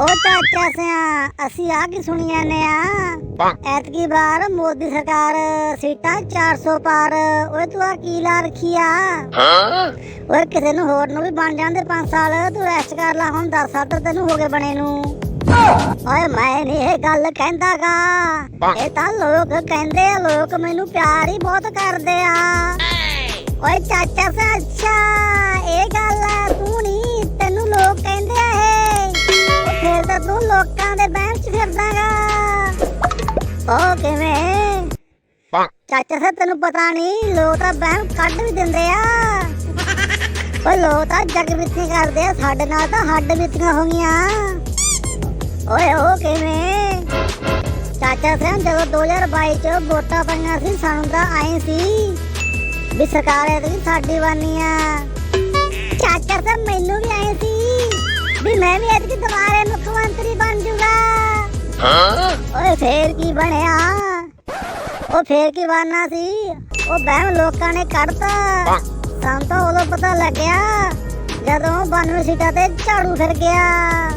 ਉਹ ਚਾਚਾ ਸਿਆ ਅਸੀਂ ਆ ਕੀ ਸੁਣੀ ਜਾਂਦੇ ਆ? ਐਤਕੀ ਵਾਰ ਮੋਦੀ ਸਰਕਾਰ ਸੀਟਾਂ 400 ਪਾਰ। ਓਏ ਤੂੰ ਆ ਕੀ ਲਾ ਰੱਖੀ ਆ? ਓਏ ਕਿਸੇ ਨੂੰ ਹੋਰ ਨੂੰ ਵੀ ਬਣ ਜਾਂਦੇ 5 ਸਾਲ ਤੂੰ ਰੈਸਟ ਕਰ ਲਾ ਹੁਣ 10 ਸਾਲ ਤਾਂ ਤੈਨੂੰ ਹੋ ਗਏ ਬਣੇ ਨੂੰ। ਓਏ ਮੈਂ ਨਹੀਂ ਇਹ ਗੱਲ ਕਹਿੰਦਾਗਾ। ਇਹ ਤਾਂ ਲੋਕ ਕਹਿੰਦੇ ਆ ਲੋਕ ਮੈਨੂੰ ਪਿਆਰ ਹੀ ਬਹੁਤ ਕਰਦੇ ਆ। ਓਏ ਚਾਚਾ ਸੇ ਅੱਛਾ। ਤਾਂ ਲੋਕਾਂ ਦੇ ਬਹਿਮ ਚ ਫਿਰਦਾਗਾ। ਉਹ ਕਿਵੇਂ? ਚਾਚਾ ਸੇ ਤੈਨੂੰ ਪਤਾ ਨਹੀਂ ਲੋਕ ਤਾਂ ਬਹਿਮ ਕੱਢ ਵੀ ਦਿੰਦੇ ਆ। ਓਏ ਲੋਕ ਤਾਂ ਜਗ ਬਿੱਤੀ ਕਰਦੇ ਆ। ਸਾਡੇ ਨਾਲ ਤਾਂ ਹੱਡ ਬਿੱਤੀਆਂ ਹੋ ਗਈਆਂ। ਓਏ ਉਹ ਕਿਵੇਂ? ਚਾਚਾ ਸੇ ਜਦੋਂ 2022 ਚ ਵੋਟਾਂ ਪਈਆਂ ਸੀ ਸਾਨੂੰ ਤਾਂ ਆਏ ਸੀ ਵੀ ਸਰਕਾਰ ਇਹਦੀ ਸਾਡੀ ਬਾਨੀ ਆ। ਚਾਚਾ ਤਾਂ ਮੈਨੂੰ ਵੀ ਆਏ ਸੀ ਵੀ ਮੈਂ ਵੀ ਇਹਦੀ ਦੁਬਾਰੇ ਮੁੱਖ ਫੇਰ ਕੀ ਬਣਿਆ? ਉਹ ਫੇਰ ਕੀ ਬਣਨਾ ਸੀ? ਉਹ ਬਹਿਮ ਲੋਕਾਂ ਨੇ ਕੱਢਤਾ। ਸਾਨੂੰ ਤਾਂ ਉਦੋਂ ਪਤਾ ਲੱਗਿਆ ਜਦੋਂ 92 ਸੀਟਾਂ ਤੇ ਝਾੜੂ ਫਿਰ ਗਿਆ।